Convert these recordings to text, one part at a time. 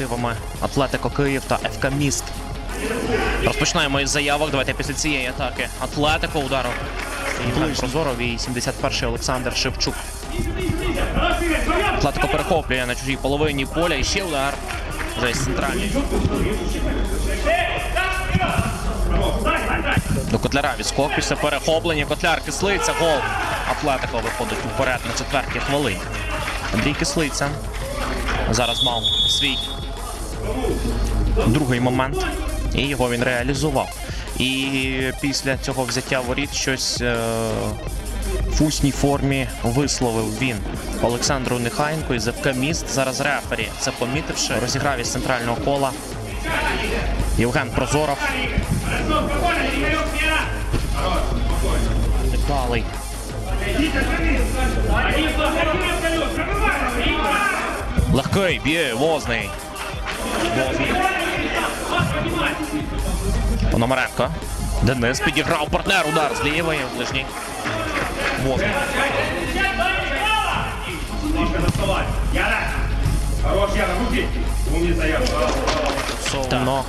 колективами Атлетико Київ та ФК Міст. Розпочинаємо із заявок. Давайте після цієї атаки Атлетико удару. Євген Прозоров і 71-й Олександр Шевчук. Атлетико перехоплює на чужій половині поля. І ще удар. Вже із центральної. До Котляра відскок після перехоплення. Котляр кислиця. Гол. Атлетико виходить уперед на четвертій хвилині. Андрій Кислиця. Зараз мав свій другий момент. І його він реалізував. І після цього взяття воріт щось е, в усній формі висловив він Олександру Нехаєнко із ФК Міст. Зараз рефері це помітивши, розіграв із центрального кола. Євген Прозоров. Невдалий. Легкий, б'є, возний. Пономаренко. Денис підіграв партнер. Удар з лівої в ближній. Браво. Стосовно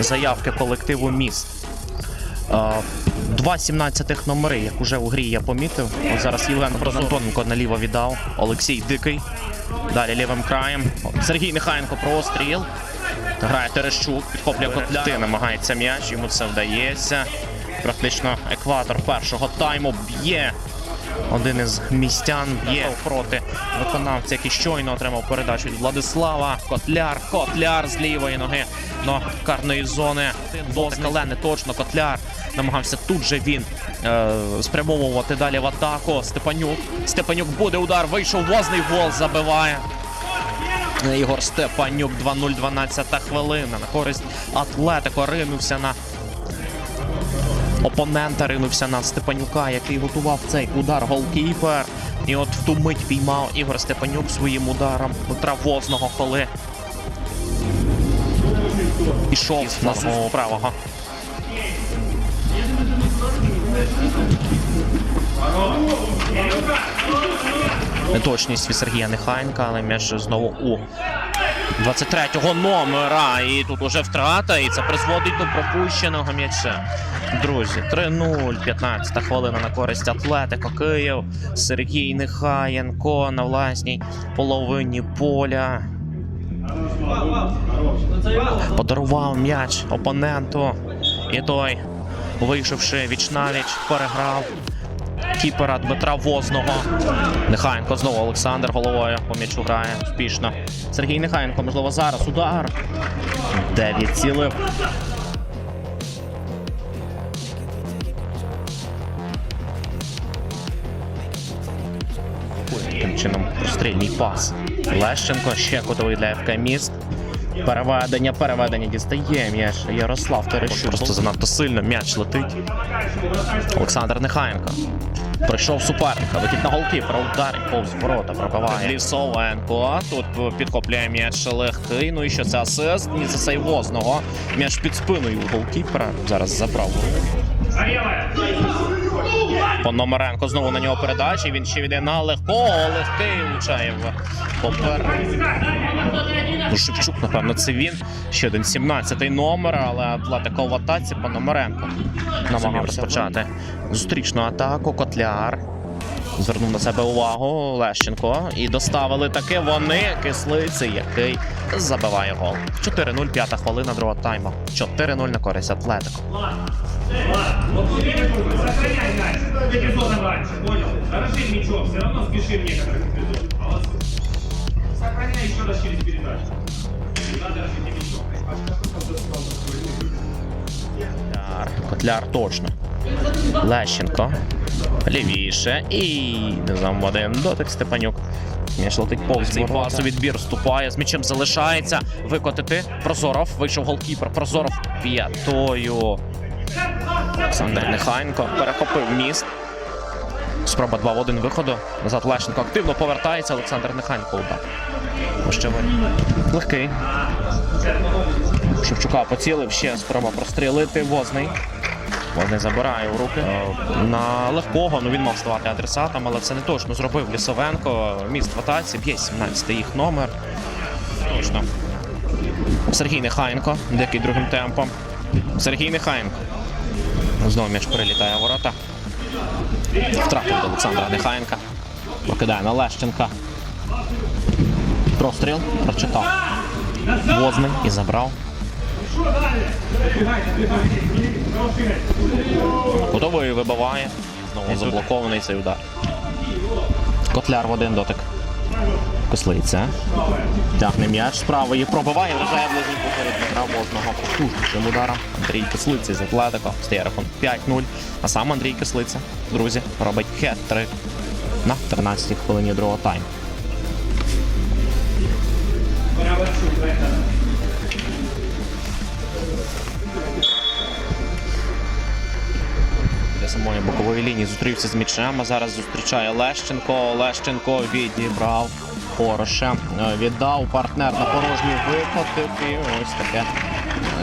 заявки колективу міст. Е, Два 17-х номери, як уже у грі я помітив. От зараз Євген Антоненко наліво віддав. Олексій Дикий. Далі лівим краєм. Сергій Нехаєнко простріл. Грає Терещук, підхоплює котля. Ти намагається м'яч, йому це вдається. Практично екватор першого тайму б'є. Один із містян б'є проти виконавця, який щойно отримав передачу від Владислава. Котляр, Котляр з лівої ноги до карної зони. Дотик, але не точно Котляр. Намагався тут же він е, спрямовувати далі в атаку. Степанюк. Степанюк буде удар. Вийшов возний гол, забиває. Ігор Степанюк 2-0, 12 хвилина. На користь Атлетико ринувся на опонента ринувся на Степанюка, який готував цей удар голкіпер. І от в ту мить піймав Ігор Степанюк своїм ударом Петра Возного, коли пішов на свого правого. Неточність від Сергія Нехайнка, але м'яч знову у 23-го номера. І тут уже втрата, і це призводить до пропущеного м'яча. Друзі, 3-0, 15 хвилина на користь Атлетико Київ. Сергій Нехаєнко на власній половині поля. Подарував м'яч опоненту. І той, вийшовши віч навіч, переграв кіпера Дмитра Возного. Нехаєнко знову Олександр головою по м'ячу грає успішно. Сергій Нехаєнко, можливо, зараз удар. Де відцілив. Тим чином прострільний пас. Лещенко ще кутовий для ФК Міст. Переведення, переведення дістає м'яч. Ярослав Терещук. Просто занадто сильно м'яч летить. Олександр Нехаєнко. Прийшов суперника, летить на голкіпера, ударить повз ворота, пробиває. Лісовенко. Тут підхоплює м'яч легкий. Ну і що це асист? Ні, це цей возного. М'яч під спиною у голкіпера. Зараз забрав. Пономаренко знову на нього передачі. Він ще йде на легкого. Легкий влучає в. Ну, Шевчук, напевно, це він. Ще один 17-й номер, але Атлетико в атаці Пономаренко намагав розпочати зустрічну атаку. Котляр звернув на себе увагу Лещенко. І доставили таки вони кислиці, який забиває гол. 4-0, п'ята хвилина другого тайму. 4-0 на користь Атлетико. Сохраняй мяч. Эпизодом раньше, понял? Дорожи мячом, все равно спешим в некоторых эпизодах. Молодцы. Сохраняй еще раз через передачу. Не надо дорожить мячом. Котляр, Котляр точно. Лещенко. Лівіше. І низом один дотик Степанюк. М'яч летить повз цей пас у відбір вступає. З м'ячем залишається. Викотити. Прозоров. Вийшов голкіпер. Прозоров п'ятою. Олександр Нехайнко перехопив міст. Спроба 2 в 1 виходу. Назад Лещенко активно повертається. Олександр Нехайнко удар. Пощавий. Легкий. Шевчука поцілив ще спроба прострілити. Возний. Возний забирає в руки е, на легкого. Ну він мав ставати адресатом, але це не точно зробив Лісовенко. Міст в атаці, б'є 17 їх номер. Точно. Сергій Нехаєнко, дикий другим темпом. Сергій Нехаєнко. Знову м'яч прилітає ворота. Втратив до Олександра Нехаєнка. Покидає на Лещенка. Простріл. Прочитав. Возний і забрав. Кутовий вибиває. Знову заблокований цей удар. Котляр в один дотик. Кослиця. Тягне м'яч з правої. Пробиває, вражає ближній поперед Дмитра Возного. Потужнішим ударом. Андрій Кислиця з Атлетико. Стає рахунок 5-0. А сам Андрій Кислиця, друзі, робить хет-трик на 13-й хвилині другого тайму. Самої бокової лінії зустрівся з м'ячем, а зараз зустрічає Лещенко. Лещенко відібрав хороше. Віддав партнер на порожній викотив. І ось таке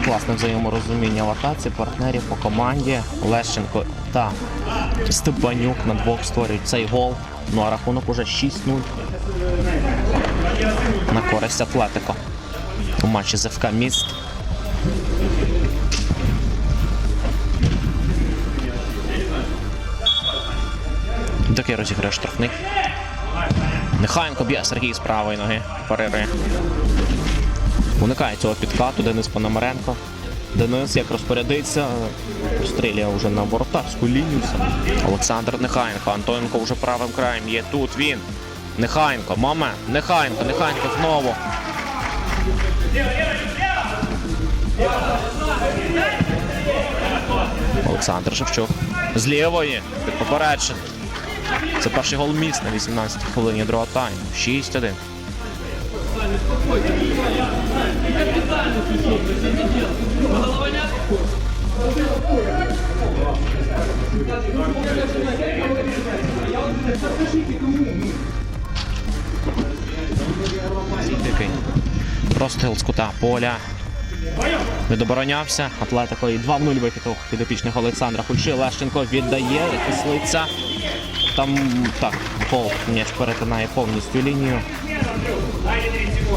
класне взаєморозуміння в атаці партнерів по команді. Лещенко та Степанюк на двох створюють цей гол. Ну а рахунок уже 6-0 на користь Атлетико у матчі з ФК Міст. Такий розіграє штрафний. Нехаєнко б'є Сергій з правої ноги. Парирує. Уникає цього підкату Денис Пономаренко. Денис як розпорядиться, пострілює вже на воротарську лінію. Олександр Нехаєнко. Антоненко вже правим краєм є тут. Він. Нехаєнко. Момент. Нехаєнко. Нехаєнко знову. Олександр Шевчук. З лівої. Під попередження. Це перший гол міст на 18 й хвилині другого тайму. 6-1. Дикий. Простріл з кута поля. Відоборонявся. Атлетико і 2-0 вихід підопічних Олександра Хульши. Лещенко віддає кислиця. Там так, гол м'яч перетинає повністю лінію.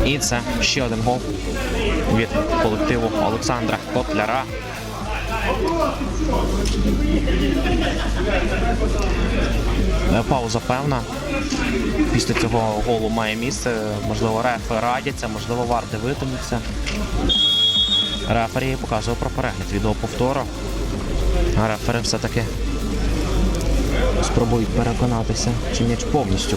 І це ще один гол від колективу Олександра Котляра. Пауза певна. Після цього голу має місце. Можливо, рефи радяться, можливо, вар дивитиметься. Рефері показував про перегляд відеоповтору. Рефери все-таки спробують переконатися, чи м'яч повністю